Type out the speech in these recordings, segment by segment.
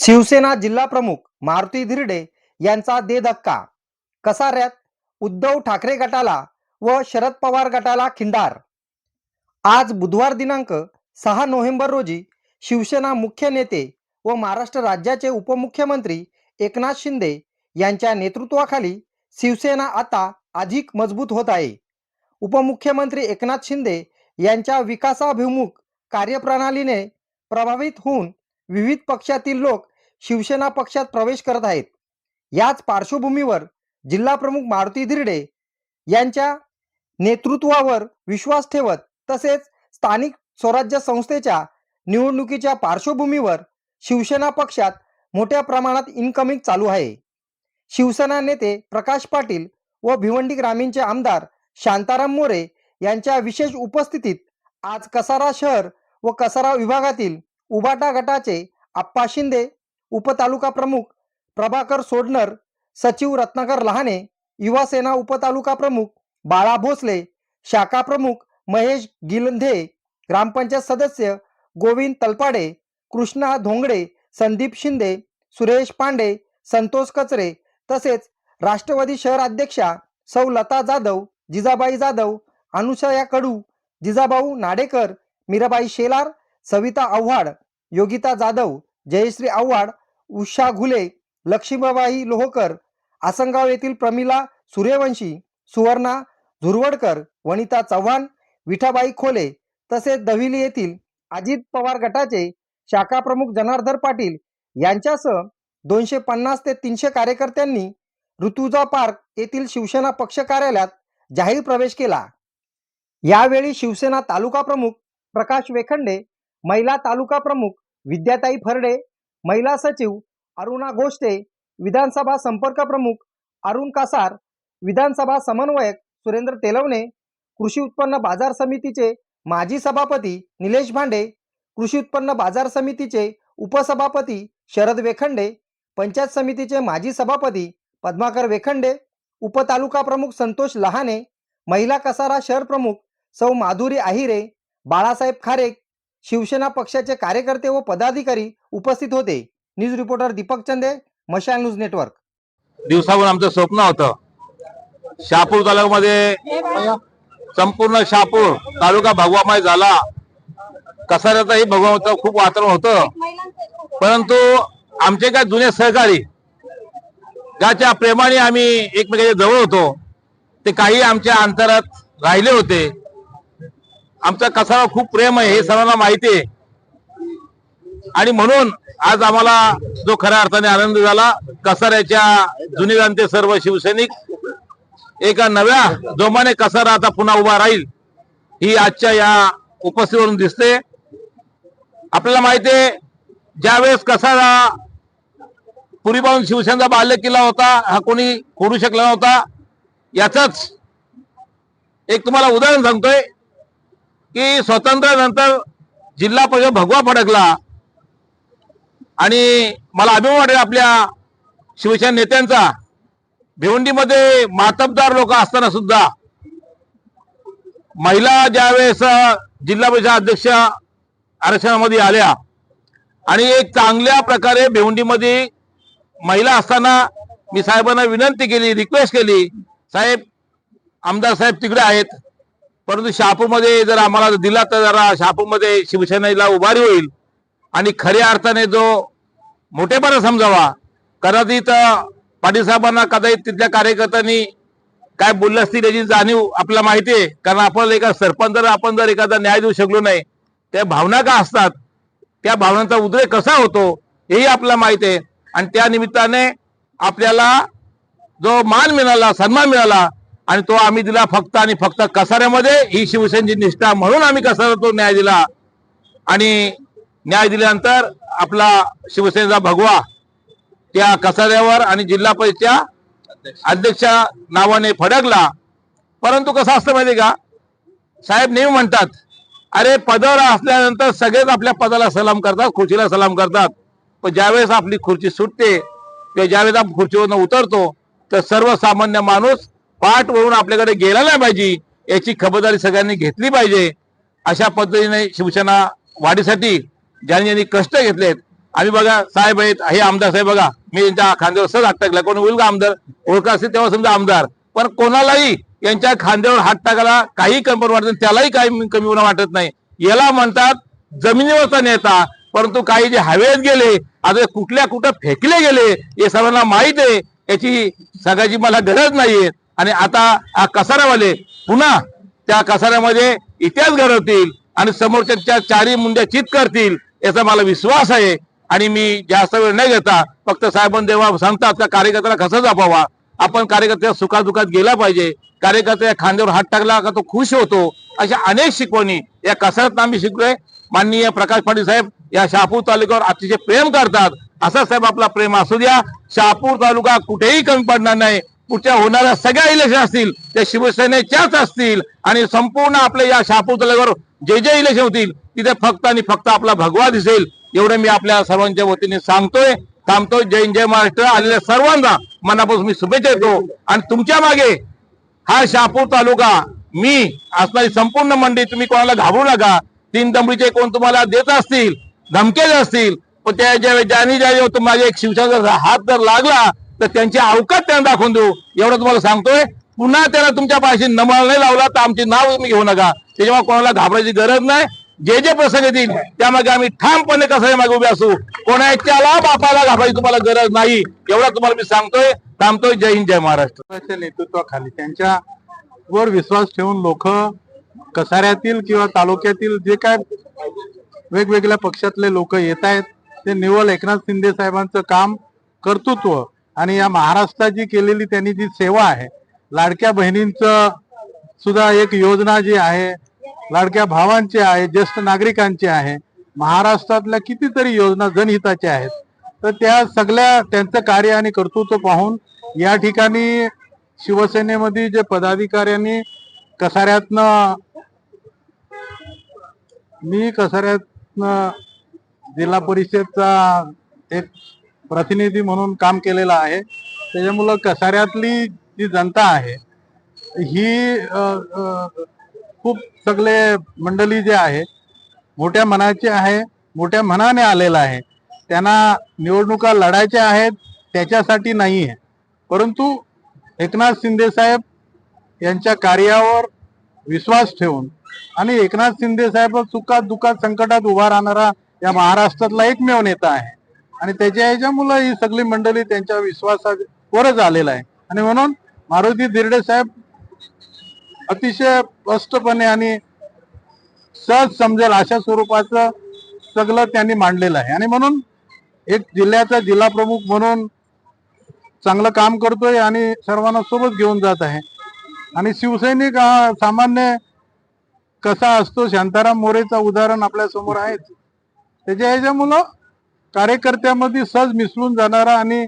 शिवसेना जिल्हा प्रमुख मारुती धिरडे यांचा दे धक्का. कसाऱ्यात उद्धव ठाकरे गटाला व शरद पवार गटाला खिंडार. आज बुधवार दिनांक सहा नोव्हेंबर रोजी शिवसेना मुख्य नेते व महाराष्ट्र राज्याचे उपमुख्यमंत्री एकनाथ शिंदे यांच्या नेतृत्वाखाली शिवसेना आता अधिक मजबूत होत आहे. उपमुख्यमंत्री एकनाथ शिंदे यांच्या विकासाभिमुख कार्यप्रणालीने प्रभावित होऊन विविध पक्षातील लोक शिवसेना पक्षात प्रवेश करत आहेत. याच पार्श्वभूमीवर जिल्हा प्रमुख मारुती धिरडे यांच्या नेतृत्वावर विश्वास ठेवत तसेच स्थानिक स्वराज्य संस्थेच्या निवडणुकीच्या पार्श्वभूमीवर शिवसेना पक्षात मोठ्या प्रमाणात इनकमिंग चालू आहे. शिवसेना नेते प्रकाश पाटील व भिवंडी ग्रामीणचे आमदार शांताराम मोरे यांच्या विशेष उपस्थितीत आज कसारा शहर व कसारा विभागातील उबाटा गटाचे आप्पा शिंदे उपतालुका प्रमुख प्रभाकर सोडणर सचिव रत्नाकर लहाने युवासेना उपतालुका प्रमुख बाळा भोसले शाखा प्रमुख महेश गिलंधे ग्रामपंचायत सदस्य गोविंद तलपाडे कृष्णा धोंगडे संदीप शिंदे सुरेश पांडे संतोष कचरे तसेच राष्ट्रवादी शहर अध्यक्षा सौ लता जाधव जिजाबाई जाधव अनुषया कडू जिजाभाऊ नाडेकर मीराबाई शेलार सविता आव्हाड योगिता जाधव जयश्री आव्हाड उषा घुले लक्ष्मीबाई लोहकर आसनगाव येथील प्रमिला सूर्यवंशी सुवर्णा झुरवडकर वनिता चव्हाण विठाबाई खोले तसेच दहिली येथील अजित पवार गटाचे शाखा प्रमुख जनार्दन पाटील यांच्यासह दोनशे पन्नास ते तीनशे कार्यकर्त्यांनी ऋतुजा पार्क येथील शिवसेना पक्ष कार्यालयात जाहीर प्रवेश केला. यावेळी शिवसेना तालुका प्रमुख प्रकाश वेखंडे महिला तालुका प्रमुख विद्याताई फरडे महिला सचिव अरुणा गोष्टे विधानसभा संपर्क प्रमुख अरुण कासार विधानसभा समन्वयक सुरेंद्र तेलवणे कृषी उत्पन्न बाजार समितीचे माजी सभापती निलेश भांडे कृषी उत्पन्न बाजार समितीचे उपसभापती शरद वेखंडे पंचायत समितीचे माजी सभापती पद्माकर वेखंडे उपतालुका प्रमुख संतोष लहाने महिला कसारा शहर प्रमुख सौ माधुरी आहिरे बाळासाहेब खारेक शिवसेना पक्षाचे कार्यकर्ते व पदाधिकारी उपस्थित होते. न्यूज रिपोर्टर दीपक चंदे मशाल न्यूज नेटवर्क. दिवसावर आमचं स्वप्न होतं. शहापूर तालुक्यामध्ये संपूर्ण शहापूर तालुका भगवामय झाला. कसाऱ्याचाही भगवान खूप वातावरण होतं. परंतु आमचे काय जुने सहकारी ज्याच्या प्रेमाने आम्ही एकमेकांच्या जवळ होतो ते काही आमच्या अंतरात राहिले होते. आमचा कसाला खूप प्रेम आहे हे सर्वांना माहिती आहे. आणि म्हणून आज आम्हाला जो खऱ्या अर्थाने आनंद झाला कसाऱ्याच्या जुनी जाणते सर्व शिवसैनिक एका नव्या जोमाने कसारा आता पुन्हा उभा राहील ही आजच्या या उपस्थितीवरून दिसते. आपल्याला माहिती आहे ज्यावेळेस कसारा पुरीपासून शिवसेनेचा बाल्य किल्ला होता हा कोणी खोडू शकला नव्हता. याच एक तुम्हाला उदाहरण सांगतोय. की स्वातंत्र्यानंतर जिल्हा परिषद भगवा फडकला. आणि मला अभिमान वाटेल आपल्या शिवसेना नेत्यांचा. भिवंडीमध्ये मातबदार लोक असताना सुद्धा महिला ज्यावेळेस जिल्हा परिषद अध्यक्ष आरक्षणामध्ये आल्या आणि एक चांगल्या प्रकारे भिवंडीमध्ये महिला असताना मी साहेबांना विनंती केली रिक्वेस्ट केली साहेब आमदार साहेब तिकडे आहेत. परंतु शहापूरमध्ये जर आम्हाला दिला तर जरा शहापूरमध्ये शिवसेनेला उभारी होईल. आणि खऱ्या अर्थाने जो मोठेपणा समजावा. कदाचित अ, पाटील साहेबांना कदाचित तिथल्या कार्यकर्त्यांनी काय बोललं असतील याची जाणीव आपल्याला माहिती आहे. कारण आपण एका सरपंच जर आपण जर एखादा न्याय देऊ शकलो नाही त्या भावना का असतात? त्या भावनांचा उद्रेक कसा होतो? हेही आपल्याला माहिती आहे. आणि त्या निमित्ताने आपल्याला जो मान मिळाला सन्मान मिळाला आणि तो आम्ही दिला फक्त आणि फक्त कसाऱ्यामध्ये. ही शिवसेनेची निष्ठा म्हणून आम्ही कसारा तो न्याय दिला. आणि न्याय दिल्यानंतर आपला शिवसेनेचा भगवा त्या कसाऱ्यावर आणि जिल्हा परिषदच्या अध्यक्षा नावाने फडकला. परंतु कसं असतं माहिती का? साहेब नेहमी म्हणतात अरे पदावर असल्यानंतर सगळेच आपल्या पदाला सलाम करतात खुर्चीला सलाम करतात. पण ज्यावेळेस आपली खुर्ची सुटते किंवा ज्यावेळेस आपण खुर्चीवरनं उतरतो तर सर्वसामान्य माणूस पाठ वळून आपल्याकडे गेला नाही पाहिजे. याची खबरदारी सगळ्यांनी घेतली पाहिजे. अशा पद्धतीने शिवसेना वाढीसाठी ज्यांनी ज्यांनी कष्ट घेतलेत आम्ही बघा साहेब आहेत हे आमदार साहेब बघा मी यांच्या खांद्यावर सहज हात टाकला. कोण होईल का आमदार? ओळख असेल तेव्हा समजा आमदार. पण कोणालाही यांच्या खांद्यावर हात टाकायला काही कमी वाटत नाही, त्यालाही काही कमी होणं वाटत नाही. याला म्हणतात जमिनीवरचा नेता. परंतु काही जे हवेत गेले आता कुठल्या कुठं फेकले गेले हे सर्वांना माहीत आहे. याची सगळ्याची मला गरज नाहीये. आणि आता हा कसारावाले पुन्हा त्या कसाऱ्यामध्ये इतिहास घडवतील आणि समोरच्या चारी मुंड्या चित करतील याचा मला विश्वास आहे. आणि मी जास्त वेळ नाही घेता फक्त साहेबांनी देवा सांगतात का कार्यकर्त्याला कसं जपावा? आपण कार्यकर्त्या सुखादुखात गेला पाहिजे. कार्यकर्त्या खांद्यावर हात टाकला का तो खुश होतो? अशा अनेक शिकवणी या कसरत आम्ही शिकलोय. माननीय प्रकाश पाटील साहेब या शहापूर तालुक्यावर अतिशय प्रेम करतात. असा साहेब आपला प्रेम असू द्या. शहापूर तालुका कुठेही कमी पडणार नाही. पुढच्या होणाऱ्या सगळ्या इलेक्शन असतील त्या शिवसेनेच्याच असतील आणि संपूर्ण आपल्या या शहापूर तालुक्यावर जे जे इलेक्शन होतील तिथे फक्त आणि फक्त आपला भगवा दिसेल एवढं मी आपल्या सर्वांच्या वतीने सांगतोय थांबतोय जय जय महाराष्ट्र आलेल्या सर्वांना मनापासून मी शुभेच्छा देतो आणि तुमच्या मागे हा शहापूर तालुका मी असणारी संपूर्ण मंडळी तुम्ही कोणाला घाबरू नका तीन दमडीचे कोण तुम्हाला देत असतील धमके असतील पण त्या ज्या ज्याने ज्या माझ्या एक शिवसेनेचा हात जर लागला तर त्यांची अवकात त्यांना दाखवून देऊ. एवढं तुम्हाला सांगतोय. पुन्हा त्याला तुमच्या पाशी नमळ नाही लावला तर आमचे नाव तुम्ही घेऊ नका. त्याच्यामुळे कोणाला घाबरायची गरज नाही. जे जे प्रसंग येतील त्यामागे आम्ही ठामपणे कसं मागे उभे असू. कोणाच्याला बापाला घाबरायची तुम्हाला गरज नाही. एवढं तुम्हाला मी सांगतोय. थांबतोय. जय हिंद जय महाराष्ट्र. नेतृत्वाखाली त्यांच्या वर विश्वास ठेवून लोक कसाऱ्यातील किंवा तालुक्यातील जे काय वेगवेगळ्या पक्षातले लोक येत आहेत ते निवळ एकनाथ शिंदे साहेबांचं काम कर्तृत्व आणि या महाराष्ट्राची केलेली त्यांनी जी सेवा आहे लाडक्या बहिणींचं सुद्धा एक योजना जी आहे लाडक्या भावांची आहे ज्येष्ठ नागरिकांची आहे महाराष्ट्रातल्या कितीतरी योजना जनहिताच्या आहेत तर त्या सगळ्या त्यांचं कार्य आणि कर्तृत्व पाहून या ठिकाणी शिवसेनेमध्ये जे पदाधिकाऱ्यांनी कसाऱ्यातनं मी कसाऱ्यातनं जिल्हा परिषदचा एक प्रतिनिधी म्हणून काम केलेलं आहे. त्याच्यामुळं कसाऱ्यातली जी जनता आहे ही खूप सगळे मंडळी जे आहे मोठ्या मनाचे आहे मोठ्या मनाने आलेला आहे. त्यांना निवडणुका लढायच्या आहेत त्याच्यासाठी नाही आहे. परंतु एकनाथ शिंदे साहेब यांच्या कार्यावर विश्वास ठेवून आणि एकनाथ शिंदे साहेब सुखात दुखात संकटात उभा राहणारा या महाराष्ट्रातला एकमेव नेता आहे. आणि त्याच्या ह्याच्यामुळं ही सगळी मंडळी त्यांच्या विश्वासावरच आलेला आहे. आणि म्हणून मारुती धिरडे साहेब अतिशय स्पष्टपणे आणि सहज समजेल अशा स्वरूपाचं सगळं त्यांनी मांडलेलं आहे. आणि म्हणून एक जिल्ह्याचा जिल्हा प्रमुख म्हणून चांगलं काम करतोय आणि सर्वांना सोबत घेऊन जात आहे. आणि शिवसैनिक हा सामान्य कसा असतो? शांताराम मोरेचा उदाहरण आपल्यासमोर आहेच. त्याच्या ह्याच्यामुळं कार्यकर्त्यामध्ये सहज मिसळून जाणारा आणि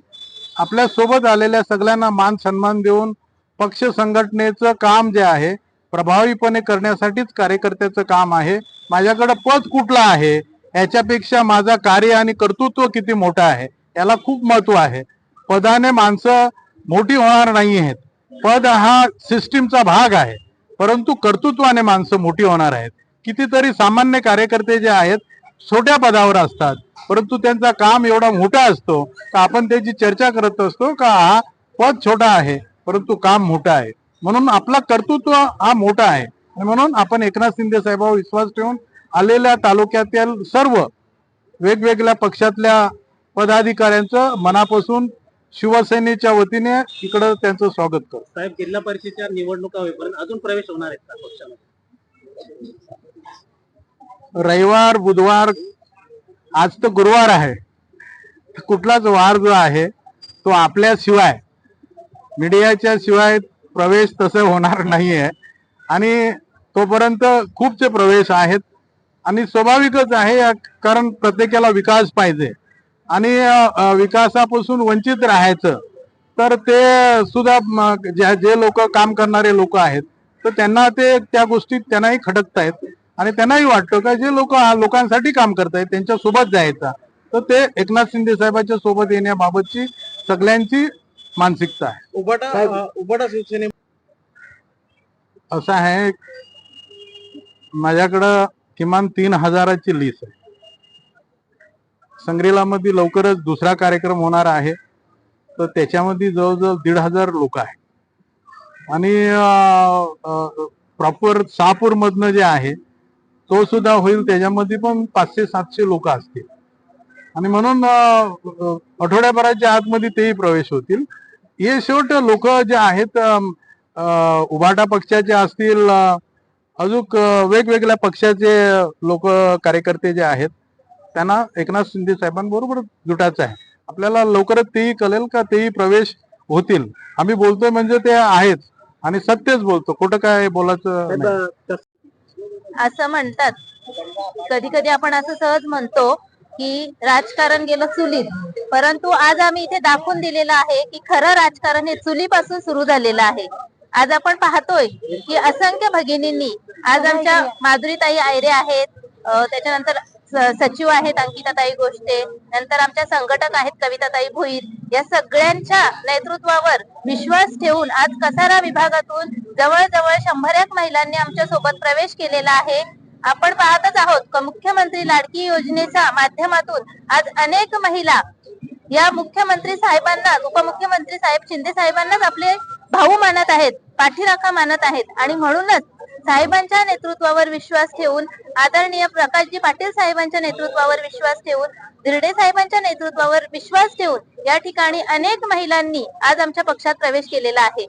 आपल्यासोबत आलेल्या सगळ्यांना मान सन्मान देऊन पक्ष संघटनेचं काम जे आहे प्रभावीपणे करण्यासाठीच कार्यकर्त्याचं काम आहे. माझ्याकडं पद कुठलं आहे? याच्यापेक्षा माझा कार्य आणि कर्तृत्व किती मोठं आहे? याला खूप महत्त्व आहे. पदाने माणसं मोठी होणार नाही आहेत. पद हा सिस्टीमचा भाग आहे. परंतु कर्तृत्वाने माणसं मोठी होणार आहेत. कितीतरी सामान्य कार्यकर्ते जे आहेत छोट्या पदावर असतात. परंतु त्यांचा काम एवढा मोठा असतो का आपण त्याची चर्चा करत असतो का हा पद छोटा आहे परंतु काम मोठं आहे. म्हणून आपला कर्तृत्व हा मोठा आहे. म्हणून आपण एकनाथ शिंदे साहेबांवर विश्वास ठेवून आलेल्या तालुक्यातील सर्व वेगवेगळ्या पक्षातल्या पदाधिकाऱ्यांचं मनापासून शिवसेनेच्या वतीने इकडं त्यांचं स्वागत करतो. साहेब जिल्हा परिषदेच्या निवडणुका होईपर्यंत अजून प्रवेश होणार आहेत का पक्षामध्ये? रविवार बुधवार आज तर गुरुवार आहे. कुठलाच वार जो आहे तो आपल्याशिवाय मीडियाच्या शिवाय प्रवेश तसं होणार नाहीये. आणि तोपर्यंत खूपचे प्रवेश आहेत आणि स्वाभाविकच आहे कारण प्रत्येकाला विकास पाहिजे. आणि विकासापासून वंचित राहायचं तर ते सुद्धा जे जे लोक काम करणारे लोक आहेत तर त्यांना ते त्या गोष्टीत त्यांनाही खटकतायत. आणि त्यांनाही वाटतं का जे लोक लोकांसाठी काम करतायत त्यांच्यासोबत जायचा. तर ते एकनाथ शिंदे साहेबांच्या सोबत येण्याबाबतची सगळ्यांची मानसिकता आहे. उबाटा अ, उबाटा शिवसेने असं आहे माझ्याकडं किमान तीन हजाराची लिस्ट आहे. संग्रेलामध्ये लवकरच दुसरा कार्यक्रम होणार आहे. तर त्याच्यामध्ये जवळजवळ दीड हजार लोक आहेत. आणि प्रॉपर शहापूर मधनं जे आहे तो सुद्धा होईल त्याच्यामध्ये पण पाचशे सातशे लोक असतील. आणि म्हणून आठवड्याभराच्या आतमध्ये तेही प्रवेश होतील. हे शेवट लोक जे आहेत उभाटा पक्षाचे असतील अजून वेगवेगळ्या पक्षाचे लोक कार्यकर्ते जे आहेत त्यांना एकनाथ शिंदे साहेबांबरोबर जुटायचं आहे. आपल्याला लवकरच तेही कळेल का तेही प्रवेश होतील? आम्ही बोलतोय म्हणजे ते आहेत आणि सत्यच बोलतो. कुठं काय बोलायचं असं म्हणतात. कधी कधी आपण असं सहज म्हणतो की राजकारण गेलं चुलीत. परंतु आज आम्ही इथे दाखवून दिलेलं आहे की खरं राजकारण हे चुलीपासून सुरू झालेलं आहे. आज आपण पाहतोय की असंख्य भगिनींनी आज आमच्या माधुरीताई आयरे आहेत त्याच्यानंतर सचिव आहेत अंकिताताई गोष्टे नंतर आमच्या संघटक आहेत कविताताई भोईर या सगळ्यांच्या नेतृत्वावर विश्वास ठेवून आज कसारा विभागातून जवळजवळ शंभर एक महिलांनी आमच्यासोबत प्रवेश केलेला आहे. आपण पाहतच आहोत मुख्यमंत्री लाडकी योजनेच्या माध्यमातून आज अनेक महिला या मुख्यमंत्री साहेबांना उपमुख्यमंत्री साहेब शिंदे साहेबांनाच आपले भाऊ मानत आहेत पाठीराखा मानत आहेत आणि म्हणूनच साहेबांच्या नेतृत्वावर विश्वास ठेवून आदरणीय प्रकाशजी पाटील साहेबांच्या नेतृत्वावर विश्वास ठेवून धिरडे साहेबांच्या नेतृत्वावर विश्वास ठेवून या ठिकाणी अनेक महिलांनी आज आमच्या पक्षात प्रवेश केलेला आहे.